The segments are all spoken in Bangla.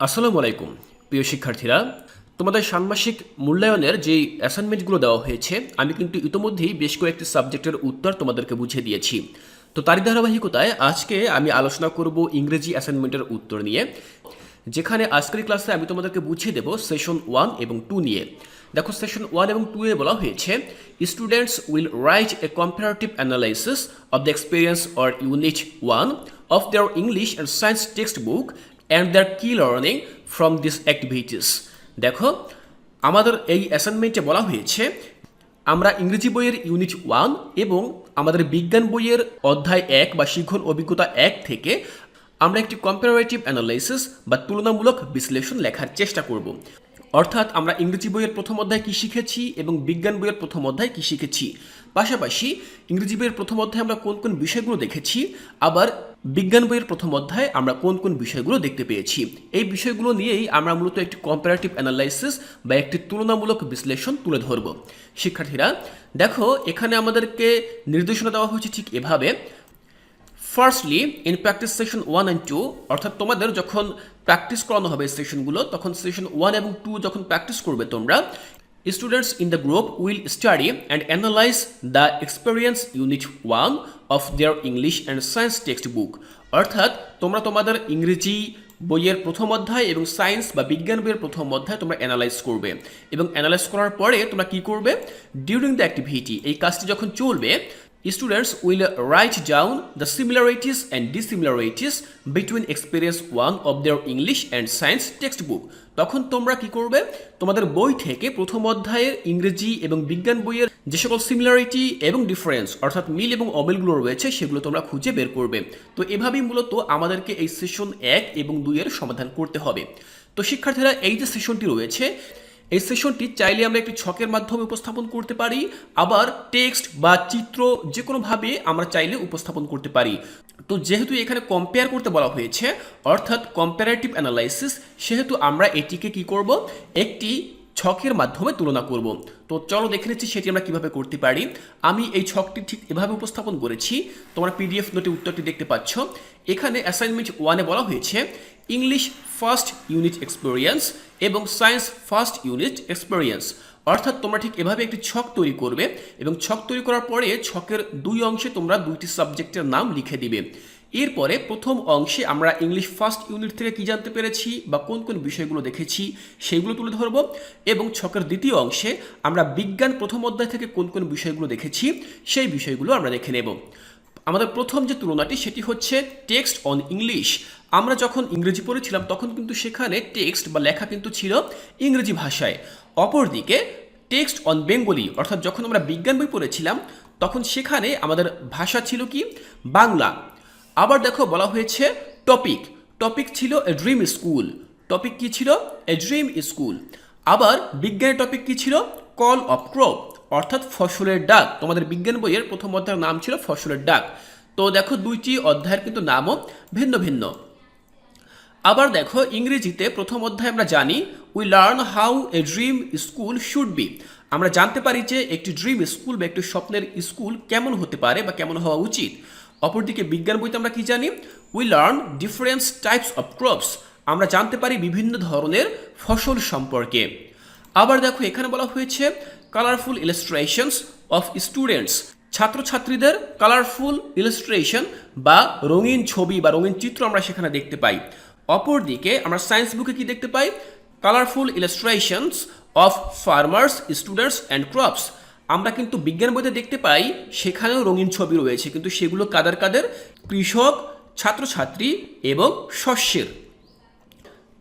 আসসালামু আলাইকুম, প্রিয় শিক্ষার্থীরা। তোমাদের ষান্মাসিক মূল্যায়নের যেই অ্যাসাইনমেন্টগুলো দেওয়া হয়েছে, আমি কিন্তু ইতোমধ্যেই বেশ কয়েকটি সাবজেক্টের উত্তর তোমাদেরকে বুঝিয়ে দিয়েছি। তো তারই ধারাবাহিকতায় আজকে আমি আলোচনা করব ইংরেজি অ্যাসাইনমেন্টের উত্তর নিয়ে, যেখানে আজকের ক্লাসে আমি তোমাদেরকে বুঝিয়ে দেব সেশন ওয়ান এবং টু নিয়ে। দেখো সেশন ওয়ান এবং টু এ বলা হয়েছে students will write a comparative analysis of the experience or unit one of their English and science text book and their key learning from this activities দেখো, আমাদের এই অ্যাসাইনমেন্টে বলা হয়েছে, আমরা ইংরেজি বইয়ের ইউনিট ওয়ান এবং আমাদের বিজ্ঞান বইয়ের অধ্যায় এক বা শিক্ষণ অভিজ্ঞতা এক থেকে আমরা একটি কম্পারেটিভ অ্যানালাইসিস বা তুলনামূলক বিশ্লেষণ লেখার চেষ্টা করব। অর্থাৎ আমরা ইংরেজি বইয়ের প্রথম অধ্যায় কী শিখেছি এবং বিজ্ঞান বইয়ের প্রথম অধ্যায় কী শিখেছি। পাশাপাশি ইংরেজি বইয়ের প্রথম অধ্যায়ে আমরা কোন কোন বিষয়গুলো দেখেছি, আবার বিজ্ঞান বইয়ের প্রথম অধ্যায়ে আমরা কোন কোন বিষয়গুলো দেখতে পেয়েছি। এই বিষয়গুলো নিয়েই আমরা মূলত একটি কম্পারেটিভ অ্যানালাইসিস বা একটি তুলনামূলক বিশ্লেষণ তুলে ধরব। শিক্ষার্থীরা, দেখো এখানে আমাদেরকে নির্দেশনা দেওয়া হয়েছে ঠিক এভাবে। Firstly in practice session one and two অর্থাৎ তোমাদের যখন প্র্যাকটিস করানো হবে সেশনগুলো তখন সেশন ওয়ান এবং টু যখন প্র্যাকটিস করবে তোমরা in the group will study and analyse the experience unit one of their English and science text book অর্থাৎ, তোমরা তোমাদের ইংরেজি বইয়ের প্রথম অধ্যায় এবং সায়েন্স বা বিজ্ঞান বইয়ের প্রথম অধ্যায় তোমরা অ্যানালাইজ করবে। এবং অ্যানালাইজ করার পরে তোমরা কি করবে? ডিউরিং দ্য অ্যাক্টিভিটি এই কাজটি যখন চলবে Students will write down the similarities and dissimilarities between experience 1 of their English and science textbook. তখন তোমরা কি করবে? তোমাদের বই থেকে প্রথম অধ্যায়ের ইংরেজি এবং বিজ্ঞান বইয়ের যে সকল সিমিলারিটি এবং ডিফারেন্স অর্থাৎ মিল এবং অমিলগুলো রয়েছে, সেগুলো তোমরা খুঁজে বের করবে। তো এভাবেই মূলত আমাদেরকে এই সেশন এক এবং দুইয়ের সমাধান করতে হবে। তো শিক্ষার্থীরা, এই যে সেশনটি রয়েছে এই সেশনটি চাইলে আমরা একটি ছকের মাধ্যমে উপস্থাপন করতে পারি, আবার টেক্সট বা চিত্র যে কোনোভাবে আমরা চাইলে উপস্থাপন করতে পারি। তো যেহেতু এখানে কম্পেয়ার করতে বলা হয়েছে, অর্থাৎ কম্পারেটিভ অ্যানালাইসিস সেহেতু আমরা এটিকে কি করব? একটি ছকের মাধ্যমে তুলনা করব। তো চলো দেখে নিচ্ছি সেটি আমরা কীভাবে করতে পারি। আমি এই ছকটি ঠিক এভাবে উপস্থাপন করেছি। তোমরা পিডিএফ নোটে উত্তরটি দেখতে পাচ্ছ। এখানে অ্যাসাইনমেন্ট ওয়ানে বলা হয়েছে ইংলিশ ফার্স্ট ইউনিট এক্সপিরিয়েন্স এবং সায়েন্স ফার্স্ট ইউনিট এক্সপিরিয়েন্স অর্থাৎ তোমরা ঠিক এভাবে একটি ছক তৈরি করবে এবং ছক তৈরি করার পরে ছকের দুই অংশে তোমরা দুইটি সাবজেক্টের নাম লিখে দিবে। এরপরে প্রথম অংশে আমরা ইংলিশ ফার্স্ট ইউনিট থেকে কি জানতে পেরেছি বা কোন কোন বিষয়গুলো দেখেছি সেগুলো তুলে ধরবো। এবং ছকের দ্বিতীয় অংশে আমরা বিজ্ঞান প্রথম অধ্যায় থেকে কোন কোন বিষয়গুলো দেখেছি সেই বিষয়গুলো আমরা দেখে নেব। আমাদের প্রথম যে তুলনাটি সেটি হচ্ছে টেক্সট অন ইংলিশ। আমরা যখন ইংরেজি পড়েছিলাম তখন কিন্তু সেখানে টেক্সট বা লেখা কিন্তু ছিল ইংরেজি ভাষায়। অপরদিকে টেক্সট অন বেঙ্গলি, অর্থাৎ যখন আমরা বিজ্ঞান বই পড়েছিলাম, তখন সেখানে আমাদের ভাষা ছিল কি? বাংলা। আবার দেখো বলা হয়েছে টপিক টপিক ছিল এ ড্রিম স্কুল টপিক কি ছিল? এ ড্রিম স্কুল আবার বিজ্ঞানের টপিক কি ছিল? কল অফ ক্রপ অর্থাৎ ফসলের ডাক। তোমাদের বিজ্ঞান বইয়ের প্রথম অধ্যায়ের নাম ছিল ফসলের ডাক। তো দেখো দুইটি অধ্যায়ের কিন্তু নামও ভিন্ন ভিন্ন। আবার দেখো ইংরেজিতে প্রথম অধ্যায় আমরা জানি we learn how a dream school should be আমরা জানতে পারি যে একটি ড্রিম স্কুল বা একটি স্বপ্নের স্কুল কেমন হতে পারে বা কেমন হওয়া উচিত। অপরদিকে বিজ্ঞান বইতে আমরা কি জানি? We learn difference types of crops আমরা জানতে পারি বিভিন্ন ধরনের ফসল সম্পর্কে। আবার দেখো, এখানে বলা হয়েছে কালারফুল ইলাস্ট্রেশনস অফ স্টুডেন্টস ছাত্রছাত্রীদের কালারফুল ইলাস্ট্রেশন বা রঙিন ছবি বা রঙিন চিত্র আমরা সেখানে দেখতে পাই। অপরদিকে আমরা সায়েন্স বুকে কি দেখতে পাই? Colourful illustrations of farmers students and crops আমরা কিন্তু বিজ্ঞান বইতে দেখতে পাই, সেখানেও রঙিন ছবি রয়েছে, কিন্তু সেগুলো কাদের কাদের? কৃষক, ছাত্রছাত্রী এবং শস্যের।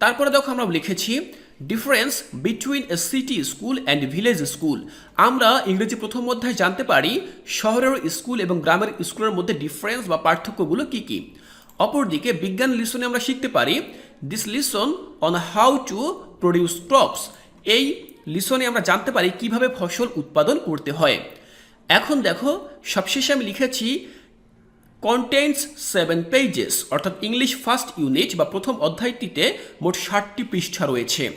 তারপরে দেখো আমরা লিখেছি difference between a city school and village school আমরা ইংরেজি প্রথম অধ্যায় জানতে পারি, শহরের স্কুল এবং গ্রামের স্কুলের মধ্যে ডিফারেন্স বা পার্থক্যগুলো কী কী? অপরদিকে বিজ্ঞান লিসনে আমরা শিখতে পারি this lesson on how to produce crops এই লিসনে আমরা জানতে পারি কীভাবে ফসল উৎপাদন করতে হয়। এখন দেখো, সবশেষে আমি লিখেছি কন্টেন্টস সেভেন পেজেস অর্থাৎ ইংলিশ ফার্স্ট ইউনিট বা প্রথম অধ্যায়টিতে মোট ষাটটি পৃষ্ঠা রয়েছে।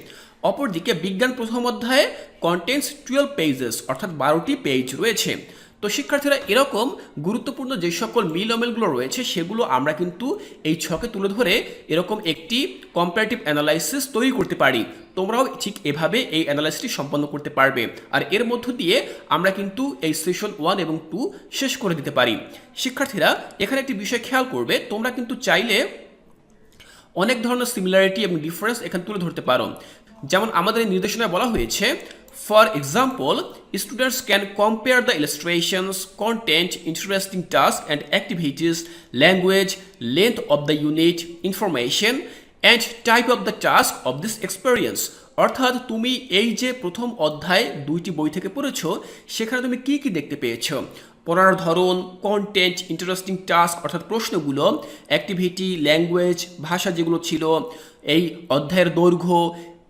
অপরদিকে বিজ্ঞান প্রথম অধ্যায়ে কন্টেন্টস টুয়েলভ পেজেস অর্থাৎ বারোটি পেজ রয়েছে। তো শিক্ষার্থীরা, এরকম গুরুত্বপূর্ণ যে সকল মিল অমেলগুলো রয়েছে, সেগুলো আমরা কিন্তু এই ছকে তুলে ধরে এরকম একটি কম্পারেটিভ অ্যানালাইসিস তৈরি করতে পারি। তোমরাও ঠিক এভাবে এই অ্যানালাইসিসটি সম্পন্ন করতে পারবে। আর এর মধ্য দিয়ে আমরা কিন্তু এই সেশন ওয়ান এবং টু শেষ করে দিতে পারি। শিক্ষার্থীরা, এখানে একটি বিষয় খেয়াল করবে, তোমরা কিন্তু চাইলে অনেক ধরনের সিমিলারিটি এবং ডিফারেন্স এখানে তুলে ধরতে পারো। যেমন আমাদের নির্দেশনায় বলা হয়েছে for example students can compare the illustrations content interesting task and activities language length of the unit information and type of the task of this experience অর্থাৎ তুমি এই যে প্রথম অধ্যায় দুইটি বই থেকে পড়েছো, সেখানে তুমি কি কি দেখতে পেয়েছ? পড়ার ধরন কন্টেন্ট ইন্টারেস্টিং টাস্ক অর্থাৎ প্রশ্নগুলো অ্যাক্টিভিটি ল্যাঙ্গুয়েজ ভাষা যেগুলো ছিল, এই অধ্যায়ের দৈর্ঘ্য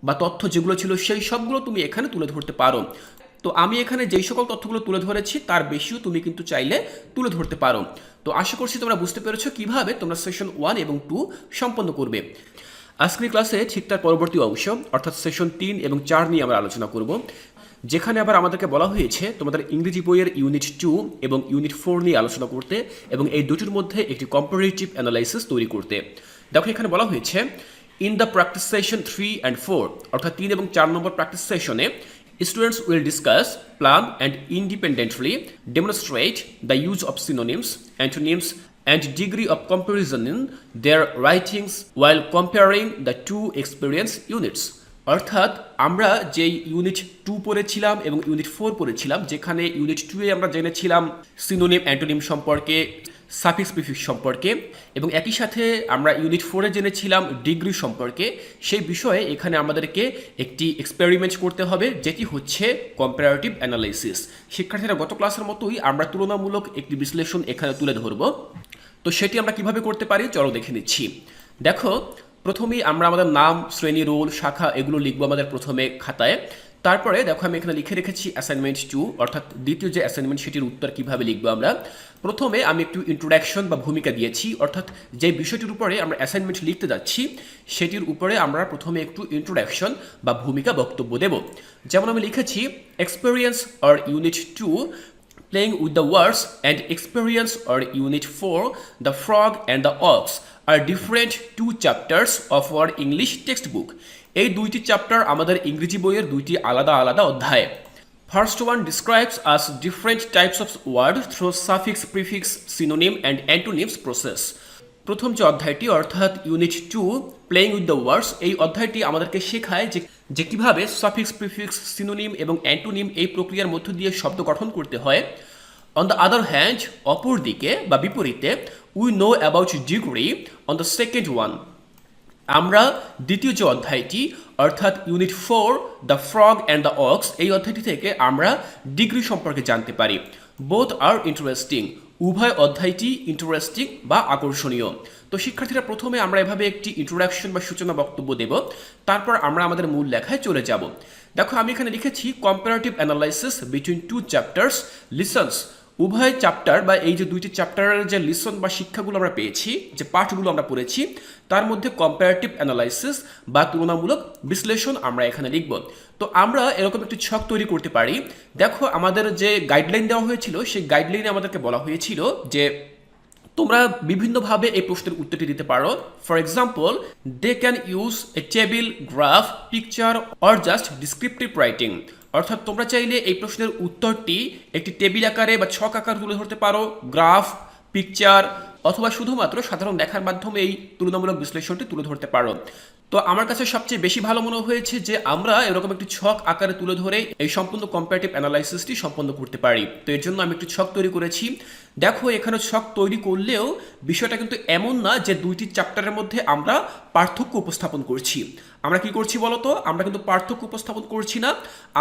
বা তথ্য যেগুলো ছিল সেই সবগুলো তুমি এখানে তুলে ধরতে পারো। তো আমি এখানে যেই সকল তথ্যগুলো তুলে ধরেছি, তার বেশিও তুমি কিন্তু চাইলে তুলে ধরতে পারো। তো আশা করছি তোমরা বুঝতে পেরেছ কীভাবে তোমরা সেশন ওয়ান এবং টু সম্পন্ন করবে। আজকের ক্লাসে ঠিক তার পরবর্তী অংশ, অর্থাৎ সেশন তিন এবং চার নিয়ে আমরা আলোচনা করব। যেখানে আবার আমাদেরকে বলা হয়েছে, তোমাদের ইংরেজি বইয়ের ইউনিট টু এবং ইউনিট ফোর নিয়ে আলোচনা করতে এবং এই দুটির মধ্যে একটি কম্পারেটিভ অ্যানালাইসিস তৈরি করতে। দেখো এখানে বলা হয়েছে in the practice session three and four অর্থাৎ তিন এবং চার নম্বর প্র্যাকটিস সেশনে Students will discuss, plan, and independently demonstrate the use of synonyms, antonyms, and degree of comparison in their writings while comparing the two experience units. অর্থাৎ আমরা যেই ইউনিট টু পড়েছিলাম এবং ইউনিট ফোর পড়েছিলাম যেখানে ইউনিট টুয়ে আমরা জেনেছিলাম সিনোনিম অ্যান্টোনিম সম্পর্কে সাফিক্স প্রিফিক্স সম্পর্কে এবং একই সাথে আমরা ইউনিট ফোরে জেনেছিলাম ডিগ্রি সম্পর্কে, সেই বিষয়ে এখানে আমাদেরকে একটি এক্সপেরিমেন্ট করতে হবে, যেটি হচ্ছে কম্পারেটিভ অ্যানালাইসিস শিক্ষার্থীরা গত ক্লাসের মতোই আমরা তুলনামূলক একটি বিশ্লেষণ এখানে তুলে ধরব। তো সেটি আমরা কীভাবে করতে পারি, চলো দেখে নিচ্ছি। দেখো, প্রথমেই আমরা আমাদের নাম, শ্রেণি, রোল, শাখা, এগুলো লিখব আমাদের প্রথমে খাতায়। তারপরে দেখো আমি এখানে লিখে রেখেছি অ্যাসাইনমেন্ট টু অর্থাৎ দ্বিতীয় যে অ্যাসাইনমেন্ট সেটির উত্তর কীভাবে লিখব আমরা? প্রথমে আমি একটু ইন্ট্রোডাকশন বা ভূমিকা দিয়েছি, অর্থাৎ যে বিষয়টির উপরে আমরা অ্যাসাইনমেন্ট লিখতে যাচ্ছি, সেটির উপরে আমরা প্রথমে একটু ইন্ট্রোডাকশন বা ভূমিকা বক্তব্য দেব। যেমন আমি লিখেছি experience or unit two playing with the words, and experience or unit 4 the frog and the ox, are different two chapters of our english textbook. এই দুইটি চ্যাপ্টার আমাদের ইংরেজি বইয়ের দুইটি আলাদা আলাদা অধ্যায়। First one describes us different types of word through suffix prefix synonym and antonyms process প্রথম যে অধ্যায়টি, অর্থাৎ unit two playing with the words এই অধ্যায়টি আমাদেরকে শেখায় যে যে কীভাবে সাফিক্স প্রিফিক্স সিনোনিম এবং অ্যান্টোনিম এই প্রক্রিয়ার মধ্য দিয়ে শব্দ গঠন করতে হয়। অন দ্য আদার হ্যান্ড অপর দিকে বা বিপরীতে we know about degree on the second one আমরা দ্বিতীয় যে অধ্যায়টি, অর্থাৎ unit four, the frog and the ox, এই অধ্যায়টি থেকে আমরা ডিগ্রি সম্পর্কে জানতে পারি। Both are interesting. উভয় অধ্যায়টি ইন্টারেস্টিং বা আকর্ষণীয়। তো শিক্ষার্থীরা, প্রথমে আমরা এভাবে একটি ইন্ট্রোডাকশন বা সূচনা বক্তব্য দেব, তারপর আমরা আমাদের মূল লেখায় চলে যাব। দেখো, আমি এখানে লিখেছি comparative analysis between two chapters lessons উভয় চ্যাপ্টার বা এই যে দুইটি চ্যাপ্টারের যে লিসন বা শিক্ষাগুলো আমরা পেয়েছি, যে পাঠগুলো আমরা পড়েছি, তার মধ্যে কম্পারেটিভ অ্যানালাইসিস বা তুলনামূলক বিশ্লেষণ আমরা এখানে লিখব। তো আমরা এরকম একটি ছক তৈরি করতে পারি। দেখো, আমাদের যে গাইডলাইন দেওয়া হয়েছিল, সেই গাইডলাইনে আমাদেরকে বলা হয়েছিল যে তোমরা বিভিন্নভাবে এই প্রশ্নের উত্তরটি দিতে পারো। For example they can use a table graph picture or just descriptive writing অর্থাৎ তোমরা চাইলে এই প্রশ্নের উত্তরটি একটি টেবিল আকারে বা ছক আকার তুলে ধরতে পারো, গ্রাফ পিকচার অথবা শুধুমাত্র সাধারণ দেখার মাধ্যমে এই তুলনামূলক বিশ্লেষণটি তুলে ধরতে পারো। তো আমার কাছে সবচেয়ে বেশি ভালো মনে হয়েছে যে আমরা এরকম একটি ছক আকারে তুলে ধরে এই সম্পূর্ণ কম্পারেটিভ অ্যানালাইসিসটি সম্পন্ন করতে পারি। তো এর জন্য আমি একটি ছক তৈরি করেছি। দেখো, এখানে ছক তৈরি করলেও বিষয়টা কিন্তু এমন না যে দুইটি চ্যাপ্টারের মধ্যে আমরা পার্থক্য উপস্থাপন করছি। আমরা কি করছি বলতো? আমরা কিন্তু পার্থক্য উপস্থাপন করছি না।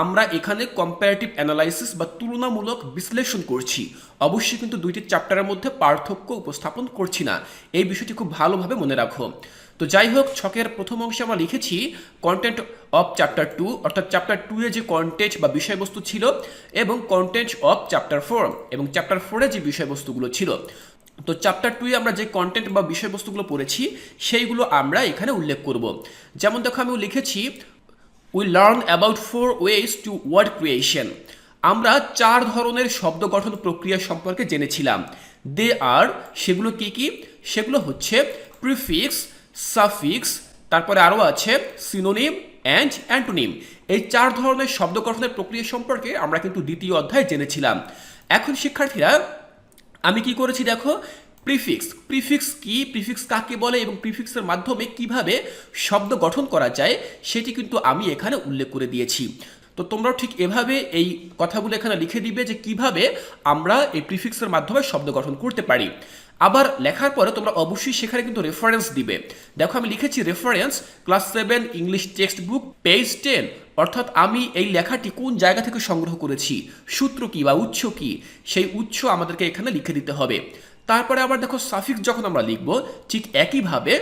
আমরা এখানে কম্পারেটিভ অ্যানালাইসিস বা তুলনামূলক বিশ্লেষণ করছি। অবশ্যই কিন্তু দুইটি চ্যাপ্টারের মধ্যে পার্থক্য উপস্থাপন করছি না। এই বিষয়টি খুব ভালোভাবে মনে রাখো। তো যাই হোক, ছকের প্রথম অংশে আমরা লিখেছি কন্টেন্ট অফ চ্যাপ্টার টু অর্থাৎ চ্যাপ্টার টু এ যে কন্টেন্ট বা বিষয়বস্তু ছিল এবং কন্টেন্ট অফ চ্যাপ্টার ফোর এবং চ্যাপ্টার ফোরে যে বিষয়বস্তুগুলো ছিল। তো চ্যাপ্টার টুয়ে আমরা যে কন্টেন্ট বা বিষয়বস্তুগুলো পড়েছি, সেইগুলো আমরা এখানে উল্লেখ করব। যেমন দেখো, আমি লিখেছি we learn about four ways to word creation আমরা চার ধরনের শব্দ গঠন প্রক্রিয়া সম্পর্কে জেনেছিলাম। দে আর সেগুলো কি কি? সেগুলো হচ্ছে প্রিফিক্স সাফিক্স তারপরে আরও আছে সিনোনিম অ্যান্ড অ্যান্টোনিম এই চার ধরনের শব্দ গঠনের প্রক্রিয়া সম্পর্কে আমরা কিন্তু দ্বিতীয় অধ্যায় জেনেছিলাম। এখন শিক্ষার্থীরা, আমি কি করেছি দেখো? প্রিফিক্স প্রিফিক্স কি? প্রিফিক্স কাকে বলে? এবং প্রিফিক্সের মাধ্যমে কীভাবে শব্দ গঠন করা যায়? সেটি কিন্তু আমি এখানে উল্লেখ করে দিয়েছি। তো তোমরাও ঠিক এভাবে এই কথাগুলো এখানে লিখে দিবে যে কীভাবে আমরা এই প্রিফিক্সের মাধ্যমে শব্দ গঠন করতে পারি। আবার লেখার পরে তোমরা অবশ্যই সেখানে কিন্তু রেফারেন্স দিবে। দেখো আমি লিখেছি reference class seven English text book page ten অর্থাৎ আমি এই লেখাটি কোন জায়গা থেকে সংগ্রহ করেছি? সূত্র কী বা উৎস কি? সেই উৎস আমাদেরকে এখানে লিখে দিতে হবে। তারপরে আবার দেখো সাফিক্স যখন আমরা লিখব, ঠিক একইভাবে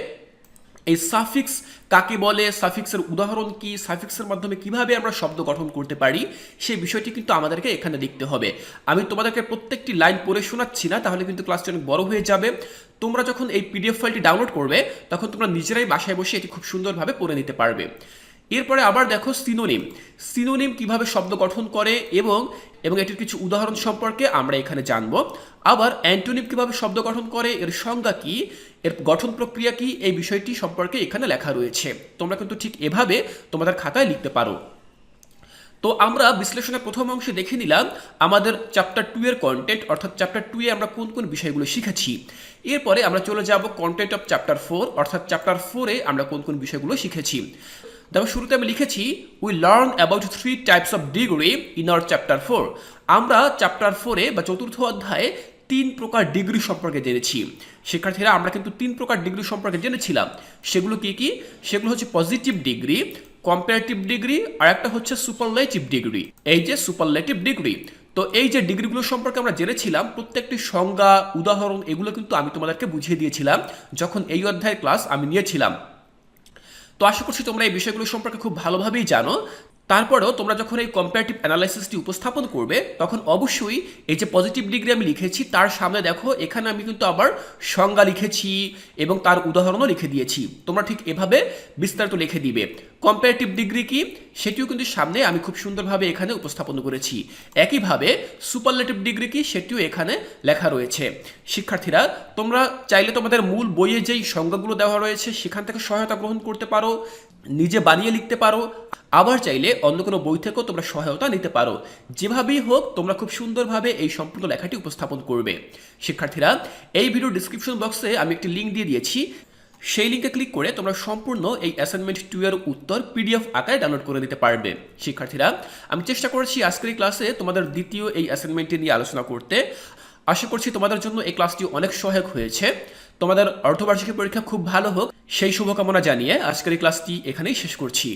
এই সাফিক্স কাকে বলে সাফিক্সের উদাহরণ কি সাফিক্সের মাধ্যমে কীভাবে আমরা শব্দ গঠন করতে পারি, সেই বিষয়টি কিন্তু আমাদেরকে এখানে দেখতে হবে। আমি তোমাদেরকে প্রত্যেকটি লাইন পড়ে শোনাচ্ছি না, তাহলে কিন্তু ক্লাসটি অনেক বড় হয়ে যাবে। তোমরা যখন এই পিডিএফ ফাইলটি ডাউনলোড করবে, তখন তোমরা নিজেরাই বাসায় বসে এটি খুব সুন্দরভাবে পড়ে নিতে পারবে। এরপরে আবার দেখো সিনোনিম সিনোনিম কীভাবে শব্দ গঠন করে এবং এবং এটির কিছু উদাহরণ সম্পর্কে আমরা এখানে জানব। আবার অ্যান্টোনিম কীভাবে শব্দ গঠন করে, এর সংজ্ঞা কি, এর গঠন প্রক্রিয়া কি, এই বিষয়টি সম্পর্কে এখানে লেখা রয়েছে। তোমরা কিন্তু ঠিক এভাবে তোমাদের খাতায় লিখতে পারো। তো আমরা বিশ্লেষণের প্রথম অংশে দেখে নিলাম আমাদের চ্যাপ্টার টু এর কন্টেন্ট অর্থাৎ চ্যাপ্টার টু এ আমরা কোন কোন বিষয়গুলো শিখেছি। এরপরে আমরা চলে যাব কন্টেন্ট অফ চ্যাপ্টার ফোর অর্থাৎ চ্যাপ্টার ফোরে আমরা কোন কোন বিষয়গুলো শিখেছি। দেখো শুরুতে আমি লিখেছি we learn about three types of degree in our chapter four আমরা চ্যাপ্টার ফোরে বা চতুর্থ অধ্যায়ে তিন প্রকার ডিগ্রি সম্পর্কে জেনেছি। শিক্ষার্থীরা, আমরা কিন্তু তিন প্রকার ডিগ্রি সম্পর্কে জেনেছিলাম। সেগুলো কি কি? সেগুলো হচ্ছে পজিটিভ ডিগ্রি কম্পারেটিভ ডিগ্রি আর একটা হচ্ছে সুপারলেটিভ ডিগ্রি এই যে সুপারলেটিভ ডিগ্রি তো এই যে ডিগ্রিগুলো সম্পর্কে আমরা জেনেছিলাম, প্রত্যেকটি সংজ্ঞা, উদাহরণ, এগুলো কিন্তু আমি তোমাদেরকে বুঝিয়ে দিয়েছিলাম যখন এই অধ্যায়ের ক্লাস আমি নিয়েছিলাম। তো আশা করছি তোমরা এই বিষয়গুলো সম্পর্কে খুব ভালোভাবেই জানো। তারপরেও তোমরা যখন এই কম্পারেটিভ অ্যানালাইসিসটি উপস্থাপন করবে, তখন অবশ্যই এই যে পজিটিভ ডিগ্রি আমি লিখেছি, তার সামনে দেখো, এখানে আমি কিন্তু আবার সংজ্ঞা লিখেছি এবং তার উদাহরণও লিখে দিয়েছি। তোমরা ঠিক এভাবে বিস্তারিত লিখে দিবে। কম্পারেটিভ ডিগ্রি কি? সেটিও কিন্তু সামনে আমি খুব সুন্দরভাবে এখানে উপস্থাপন করেছি। একইভাবে সুপারলেটিভ ডিগ্রি কি? সেটিও এখানে লেখা রয়েছে। শিক্ষার্থীরা, তোমরা চাইলে তোমাদের মূল বইয়ে যেই সংজ্ঞাগুলো দেওয়া রয়েছে, সেখান থেকে সহায়তা গ্রহণ করতে পারো। নিজে বানিয়ে লিখতে পারো। আবার চাইলে অন্য কোনো বই থেকেও তোমরা সহায়তা নিতে পারো। যেভাবেই হোক, তোমরা খুব সুন্দরভাবে এই সম্পূর্ণ লেখাটি উপস্থাপন করবে। শিক্ষার্থীরা, এই ভিডিও ডিসক্রিপশন বক্সে আমি একটি লিঙ্ক দিয়ে দিয়েছি। সেই লিঙ্কে ক্লিক করে তোমরা সম্পূর্ণ এই অ্যাসাইনমেন্ট টু এর উত্তর পিডিএফ আকারে ডাউনলোড করে নিতে পারবে। শিক্ষার্থীরা, আমি চেষ্টা করেছি আজকের ক্লাসে তোমাদের দ্বিতীয় এই অ্যাসাইনমেন্টটি নিয়ে আলোচনা করতে। আশা করছি তোমাদের জন্য এই ক্লাসটি অনেক সহায়ক হয়েছে। তোমাদের অর্ধবার্ষিকী পরীক্ষা খুব ভালো হোক, সেই শুভকামনা জানিয়ে আজকের এই ক্লাসটি এখানেই শেষ করছি।